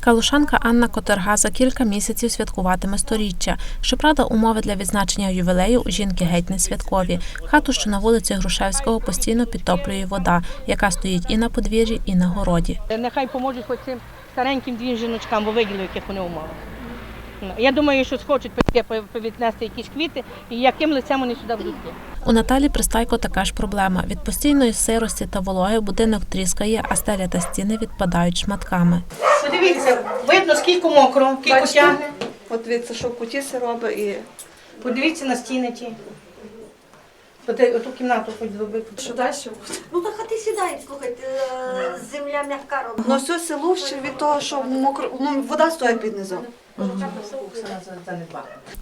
Калушанка Анна Котерга за кілька місяців святкуватиме сторіччя. Щоправда, умови для відзначення ювілею у жінки геть не святкові. Хату, що на вулиці Грушевського, постійно підтоплює вода, яка стоїть і на подвір'ї, і на городі. Нехай поможуть хоч цим стареньким двім жіночкам, бо виділи, яких вони умовах. Ну, Я думаю, що схочуть віднести якісь квіти, і яким лицем вони сюди будуть. У Наталі Пристайко така ж проблема. Від постійної сирості та вологи будинок тріскає, а стеля та стіни відпадають шматками. Подивіться, видно, скільки мокро, скільки тягне. От дивіться, що в куті все робить і Подивіться на стіни ті. Оту кімнату хоч зробити. що далі. Ну так а ти сідай, слухайте, е, земля м'яка робить. Ну все село ще від того, що мокро, ну, вода стоїть під низом.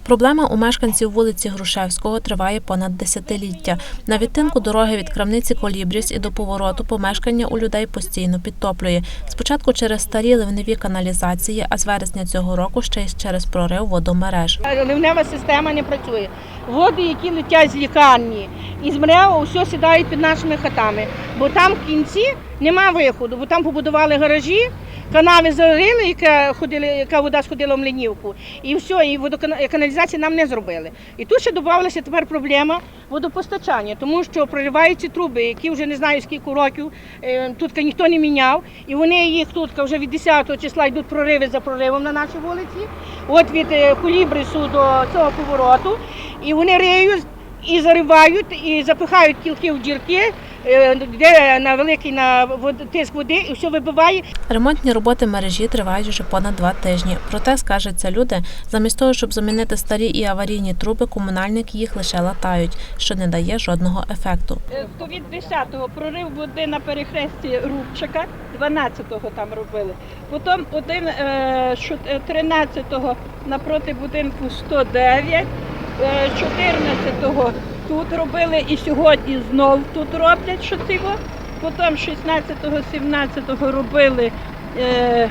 Проблема у мешканців вулиці Грушевського триває понад десятиліття. На відтинку дороги від крамниці Колібріс і до повороту помешкання у людей постійно підтоплює. Спочатку через старі ливневі каналізації, а з вересня цього року ще й через прорив водомереж. Ливнева система не працює. Води, які летять з лікарні, і з МРЕО все сідають під нашими хатами. Бо там в кінці нема виходу, бо там побудували гаражі, канави зарили, яка, ходили, яка вода сходила в Млинівку. І все, і водоканалізації нам не зробили. І тут ще додавалася тепер проблема водопостачання, тому що прориваються труби, які вже не знаю скільки років е, тут ніхто не міняв. І вони їх тут вже від 10 числа йдуть прориви за проривом на нашій вулиці. От від е, Колібрису до цього повороту. І вони риють і заривають, і запихають кілки в дірки, е, де на великий на тиск води, і все вибиває. Ремонтні роботи мережі тривають вже понад два тижні. Проте, скаржаться люди, замість того, щоб замінити старі і аварійні труби, комунальники їх лише латають, що не дає жодного ефекту. Е, То від 10-го прорив води на перехресті Рубчика, 12-го там робили. Потім один е, що- е, 13-го напроти будинку 109, е, 14-го тут робили і сьогодні знов тут роблять що цього. Потім 16-го, 17-го робили е,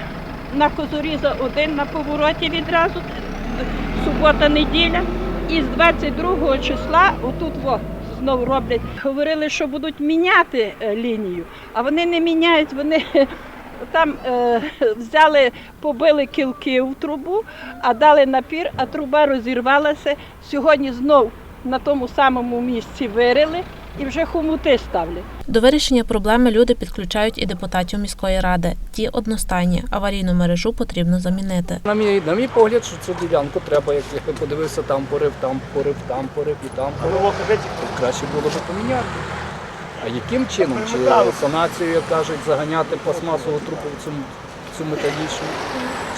на Козоріза один на повороті відразу, субота, неділя. І з 22 числа отут во, знову роблять. Говорили, що будуть міняти е, лінію, а вони не міняють, вони там е, взяли, побили кілки в трубу, а дали напір, а труба розірвалася. Сьогодні знов на тому самому місці вирили і вже хомути ставлять. До вирішення проблеми люди підключають і депутатів міської ради. Ті одностайні аварійну мережу потрібно замінити. На мій, на мій погляд, що цю ділянку треба, як я подивився, там порив, там порив, там порив і там порив. Краще було б поміняти. А яким чином? Чи санацію, як кажуть, заганяти пластмасову трубу в цю, цю металічну,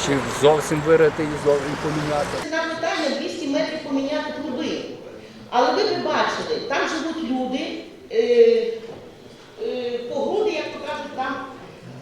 чи зовсім вирити і зов- і поміняти? Ціна питання 200 метрів поміняти труби. Але ви б бачили, там живуть люди, е, е, по груди, як то кажуть, там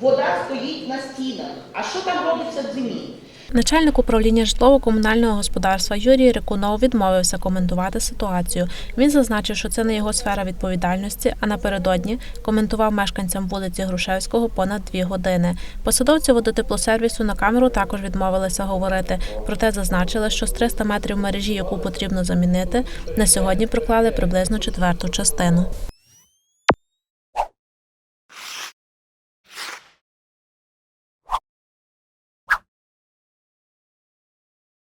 вода стоїть на стінах. А що там робиться в зимі? Начальник управління житлово-комунального господарства Юрій Рикунов відмовився коментувати ситуацію. Він зазначив, що це не його сфера відповідальності, а напередодні коментував мешканцям вулиці Грушевського понад дві години. Посадовці водотеплосервісу на камеру також відмовилися говорити. Проте зазначили, що з 300 метрів мережі, яку потрібно замінити, на сьогодні проклали приблизно четверту частину.